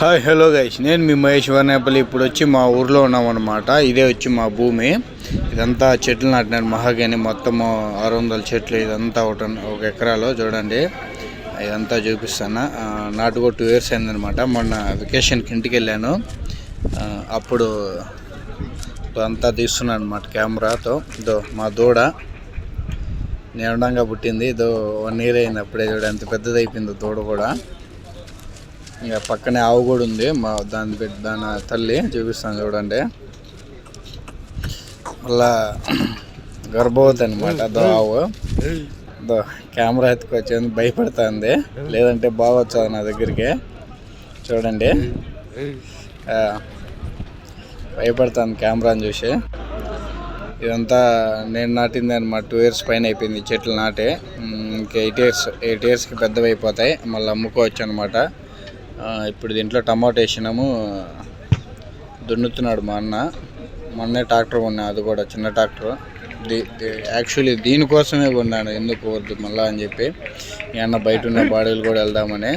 Hi hello guys. నేను మీ మహేష్ వర్నేపల్లి ఇప్పుడు వచ్చి మా ఊర్లో ఉన్నామన్నమాట. ఇదే వచ్చి మా భూమి. ఇదంతా చెట్లు నాటినారు మహాగాని. మొత్తము ఆరు వందల చెట్లు. ఇదంతా ఒక ఒక ఎకరాలో చూడండి. ఇదంతా చూపిస్తాను ఆ, నాటుకో టూ ఇయర్స్ అయిందనమాట మొన్న వెకేషన్కి ఇంటికి వెళ్ళాను. అప్పుడు అంతా తీస్తున్నాను అనమాట కెమెరాతో. ఇదో మా దూడ. నేడంగా పుట్టింది. ఇదో వన్ ఇయర్ అయింది అప్పుడే చూడ ఎంత పెద్దది అయిపోయిందో దూడ కూడా. ఇక పక్కనే ఆవు కూడా ఉంది. మా దాని బిడ్డ దాని తల్లి చూపిస్తాను చూడండి. మళ్ళా గర్భవతి అనమాట అదో ఆవు. అదో కెమెరా ఎత్తుకొచ్చింది భయపడుతుంది. లేదంటే బాగొచ్చదు నా దగ్గరికి. చూడండి. భయపడుతుంది కెమెరాని చూసి. ఇదంతా నేను నాటింది అనమాట టూ ఇయర్స్ పైన అయిపోయింది చెట్లు నాటే. ఇంకా ఎయిట్ ఇయర్స్ ఎయిట్ ఇయర్స్కి పెద్దవి అయిపోతాయి. మళ్ళీ అమ్ముకోవచ్చు అనమాట ఇప్పుడు దీంట్లో టమాటో వేసినాము. దున్నుతున్నాడు మా అన్న. మొన్నే ట్రాక్టర్ కొన్నా అది కూడా చిన్న ట్రాక్టర్. దీ యాక్చువల్లీ దీనికోసమే కొన్నాను ఎందుకు వద్దు మళ్ళా అని చెప్పి. ఈ అన్న బయట ఉన్న బాడీలు కూడా వెళ్దామని.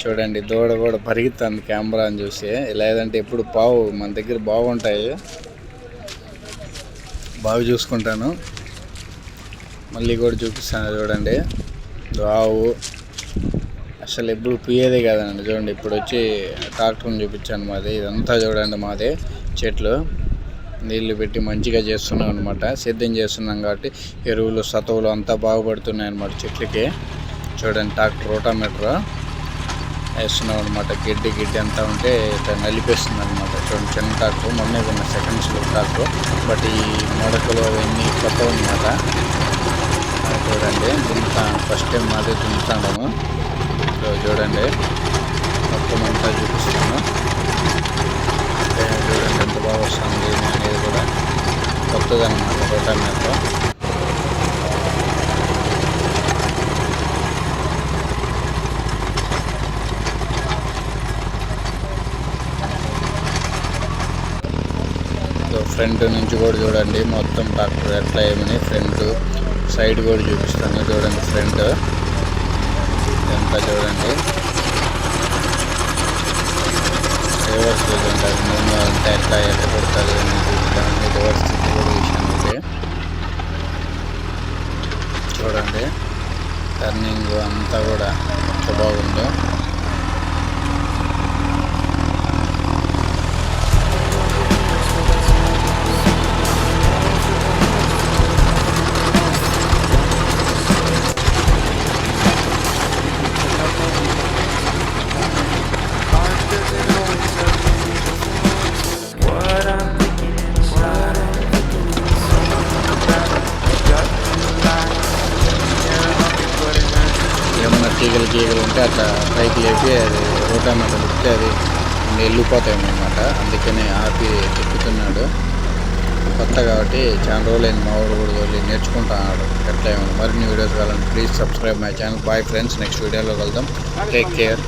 చూడండి దూడ కూడా పరిగెత్తాను కెమెరా అని చూసి లేదంటే ఎప్పుడు పావు మన దగ్గర బాగుంటాయి. బాగా చూసుకుంటాను. మళ్ళీ కూడా చూపిస్తాను చూడండి. ఆవు అసలు ఎప్పుడు పియ్యేదే కదండి. చూడండి ఇప్పుడు వచ్చి ట్రాక్టర్ని చూపించాను మాది. ఇదంతా చూడండి మాది చెట్లు. నీళ్ళు పెట్టి మంచిగా చేస్తున్నాం అనమాట సిద్ధం చేస్తున్నాం కాబట్టి ఎరువులు సతువులు అంతా బాగుపడుతున్నాయి అనమాట చెట్లకి. చూడండి ట్రాక్టర్ రోటామీటర్ వేస్తున్నాం అనమాట గిడ్డి గిడ్డి అంతా ఉంటే ఇట్లా నలిపేస్తుంది అనమాట చూడండి చిన్న ట్రాక్టర్ మొన్నే కొన్న సెకండ్ స్లో ట్రాక్టర్. బట్ ఈ మడకలు అవన్నీ కొత్త అనమాట చూడండి దున్నుతా ఫస్ట్ టైం మాదే దున్నుతాము. సో చూడండి. మొత్తం అంతా చూపిస్తాను. చూడండి ఎంత బాగా వస్తుంది అనేది కూడా. కొత్తది అనమాట రోటామీటర్ సో ఫ్రంట్ నుంచి కూడా చూడండి. మొత్తం ట్రాక్టర్ ఎట్లా ఏమని ఫ్రంట్ సైడ్ కూడా చూపిస్తాను. చూడండి ఫ్రంట్. ఇదంతా చూడండి రివర్స్ చూడండి అది ముందు అంతా ఎట్లా ఎట్ట పడుతుంది అని చూపిస్తాను రివర్స్ కూడా విషయం అయితే చూడండి. టర్నింగ్ అంతా కూడా ఎంత బాగుందో. ఏమన్నా గీగలు ఉంటే అట్లా పైకి లేపి అది రోటామీటర్ తిప్పితే అది వెళ్ళిపోతాయన్నమాట. అందుకనే ఆపి తిప్పుతున్నాడు. కొత్త కాబట్టి చాలా రోజులైంది మా ఊరు కూడా వెళ్ళి నేర్చుకుంటున్నాడు ఎట్లా మరిన్ని వీడియోస్ కావాలంటే please subscribe my channel bye friends next వీడియోలో వెళ్దాం టేక్ కేర్